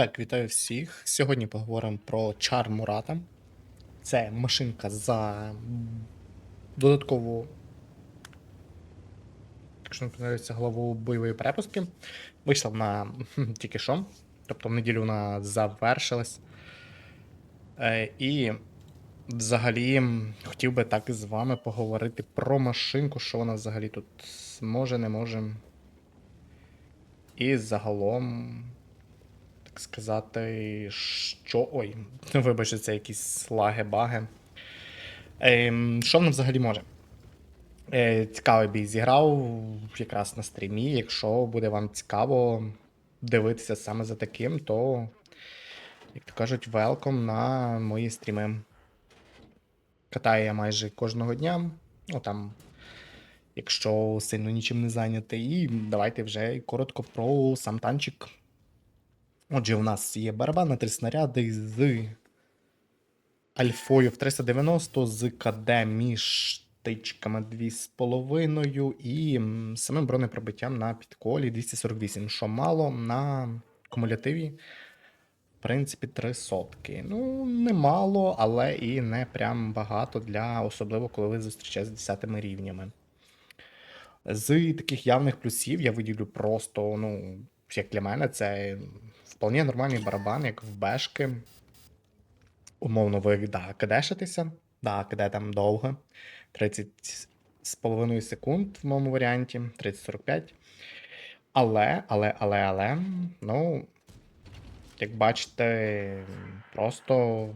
Так, вітаю всіх. Сьогодні поговоримо про чар Мурата. Це машинка за додаткову, якщо не помиляюся, главу бойової перепустки. Вийшла хм, тільки що, тобто в неділю вона завершилась. Е, і взагалі хотів би так з вами поговорити про машинку, що вона взагалі тут може, не може. І загалом сказати, що. Ой, вибачте, це якісь лаги, баги. Ем, що вона взагалі може? Е, цікавий бій зіграв якраз на стрімі. Якщо буде вам цікаво дивитися саме за таким, то, як то кажуть, велком на мої стріми. Катаю я майже кожного дня. Ну там, якщо сильно нічим не зайнятий. І давайте вже коротко про сам танчик. Отже, у нас є барабан на три снаряди з альфою в 390, з КД між тичками 2,5 і самим бронепробиттям на підколі 248, що мало на кумулятиві. В принципі, три сотки. Ну, не мало, але і не прям багато для, особливо коли ви зустрічаєте з 10 рівнями. З таких явних плюсів я виділю просто, ну, як для мене, це вполне нормальний барабан, як в бешки. Умовно, ви да, кидешитеся. Да, киде там довго. 30 з половиною секунд в моєму варіанті, 30-45. Але, але, але, але, ну, як бачите, просто,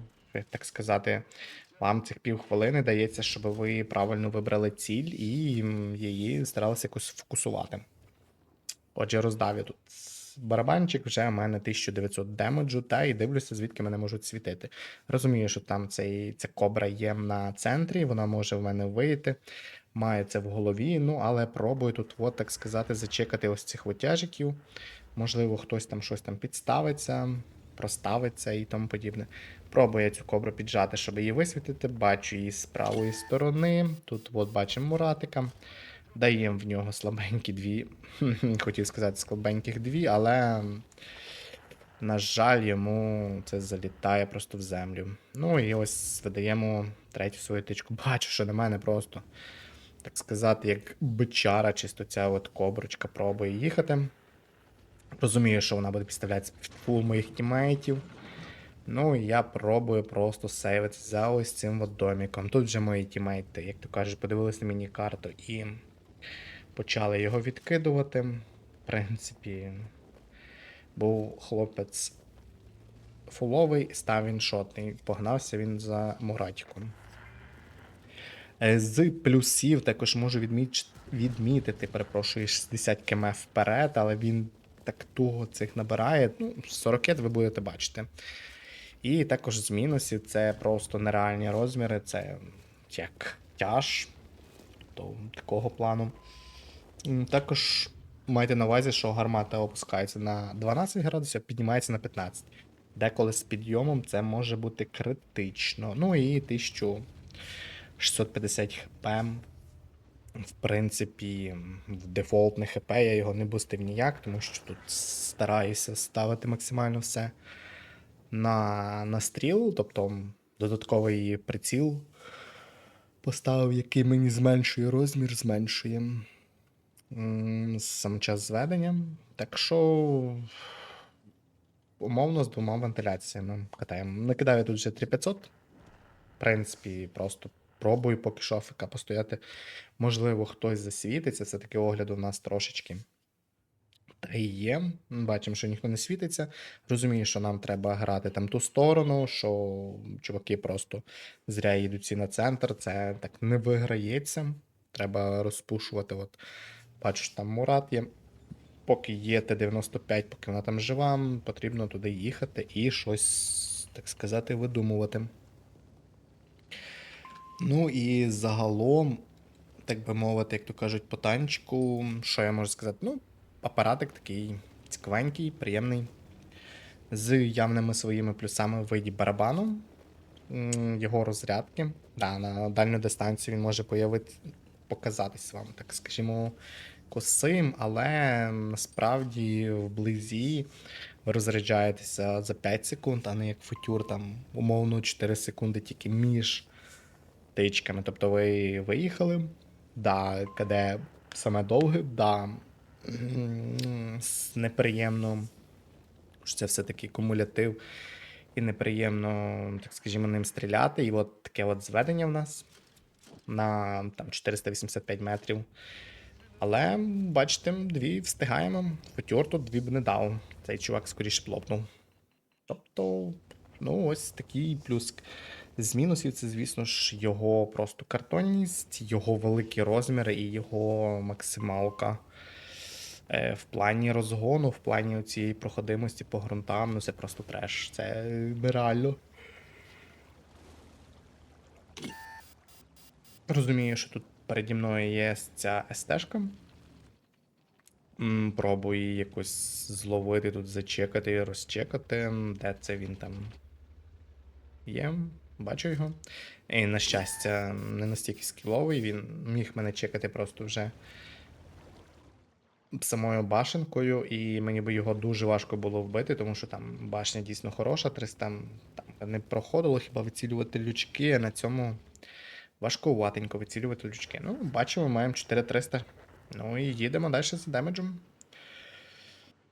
так сказати, вам цих півхвилини дається, щоб ви правильно вибрали ціль і її старалися якось фокусувати. Отже, роздав я тут барабанчик, вже в мене 1900 демеджу, та і дивлюся, звідки мене можуть світити. Розумію, що там цей, ця кобра є на центрі, вона може в мене вийти, має це в голові, ну але пробую тут, от, так сказати, зачекати ось цих витяжиків. Можливо, хтось там щось там підставиться, проставиться і тому подібне. Пробую я цю кобру піджати, щоб її висвітити. Бачу її з правої сторони. Тут от бачимо Муратика. Даємо в нього слабенькі дві. Хотів сказати слабеньких дві, але. На жаль, йому це залітає просто в землю. Ну і ось видаємо третю свою тичку. Бачу, що на мене просто, так сказати, як бичара, чисто ця от коброчка пробує їхати. Розумію, що вона буде підставлятися під фул моїх тімейтів. Ну і я пробую просто сейвити за ось цим от доміком. Тут вже мої тімейти, як то кажуть, подивилися на міні-карту і почали його відкидувати. В принципі, був хлопець фуловий, став він шотний. Погнався він за Муратіком. Е, З плюсів також можу відміч... відмітити, перепрошую, 60 км вперед, але він так туго цих набирає. Ну, 40 ви будете бачити. І також з мінусів це просто нереальні розміри, це як тяж, то такого плану. Також майте на увазі, що гармата опускається на 12 градусів, а піднімається на 15. Деколи з підйомом це може бути критично. Ну і 1650 хп. В принципі, в дефолтне хп я його не бустив ніяк, тому що тут стараюся ставити максимально все на, на стріл, тобто додатковий приціл поставив, який мені зменшує розмір, зменшує сам час зведення. Так що, умовно, з двома вентиляціями катаємо. Накидаю тут вже 3500. В принципі, просто пробую поки що АФК постояти. Можливо, хтось засвітиться, все-таки огляду у нас трошечки. Та і є. Бачимо, що ніхто не світиться. Розумію, що нам треба грати там ту сторону, що чуваки просто зря їдуть всі на центр. Це так не виграється. Треба розпушувати. От бачу, що там Мурат є. Поки є Т-95, поки вона там жива, потрібно туди їхати і щось, так сказати, видумувати. Ну і загалом, так би мовити, як то кажуть, по танчику, що я можу сказати? Ну, апаратик такий цікавенький, приємний. З явними своїми плюсами в виді барабану, його розрядки. Да, на дальню дистанцію він може появити, показатись вам, так скажімо, косим, але насправді вблизі ви розряджаєтеся за 5 секунд, а не як футюр, там умовно 4 секунди тільки між тичками. Тобто ви виїхали, да, КД саме довге, да, неприємно, що це все-таки кумулятив, і неприємно, так скажімо, ним стріляти. І от таке от зведення в нас на там 485 метрів. Але, бачите, дві встигаємо. Футюр тут дві б не дав. Цей чувак скоріше плопнув. Тобто, ну, ось такий плюс. З мінусів це, звісно ж, його просто картонність, його великі розміри і його максималка. Е, В плані розгону, в плані цієї проходимості по ґрунтам, ну це просто треш. Це нереально. Розумію, що тут переді мною є ця СТ-шка. Пробую якось зловити тут, зачекати, розчекати. Де це він там є? Бачу його. І, на щастя, не настільки скіловий, він міг мене чекати просто вже самою башенкою, і мені би його дуже важко було вбити, тому що там башня дійсно хороша, 300 там не проходило хіба вицілювати лючки, а на цьому важкуватенько вицілювати лючки. Ну, бачимо, маємо 4300. Ну і їдемо далі з демеджем.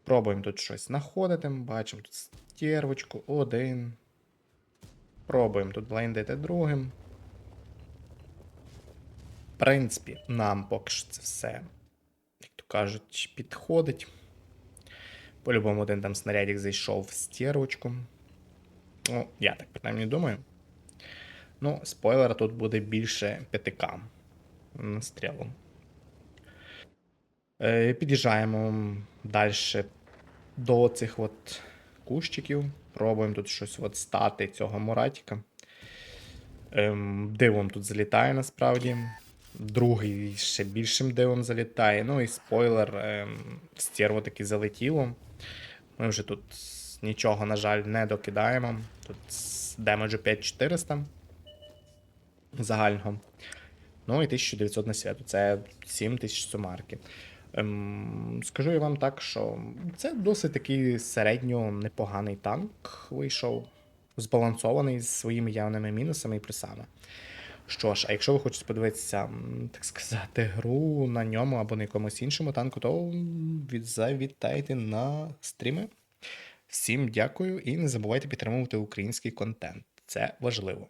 Пробуємо тут щось знаходити. Бачимо тут стервочку, один. Пробуємо тут блайндити другим. В принципі, нам поки що це все, як то кажуть, підходить. По-любому один там снарядик зайшов в стервочку. Ну, я так принаймні думаю. Ну, спойлер, тут буде більше 5к на стрілу. Е, Під'їжджаємо далі до цих от кущиків. Пробуємо тут щось от стати цього Муратіка. Ем, дивом тут залітає насправді. Другий ще більшим дивом залітає. Ну і спойлер, ем, стерво таки залетіло. Ми вже тут нічого, на жаль, не докидаємо. Тут демеджу 5400 загального. Ну і 1900 на святу. Це 7000 сумарки. Ем, скажу я вам так, що це досить такий середньо непоганий танк вийшов, збалансований з своїми явними мінусами і плюсами. Що ж, а якщо ви хочете подивитися, так сказати, гру на ньому або на якомусь іншому танку, то завітайте на стріми. Всім дякую і не забувайте підтримувати український контент. Це важливо.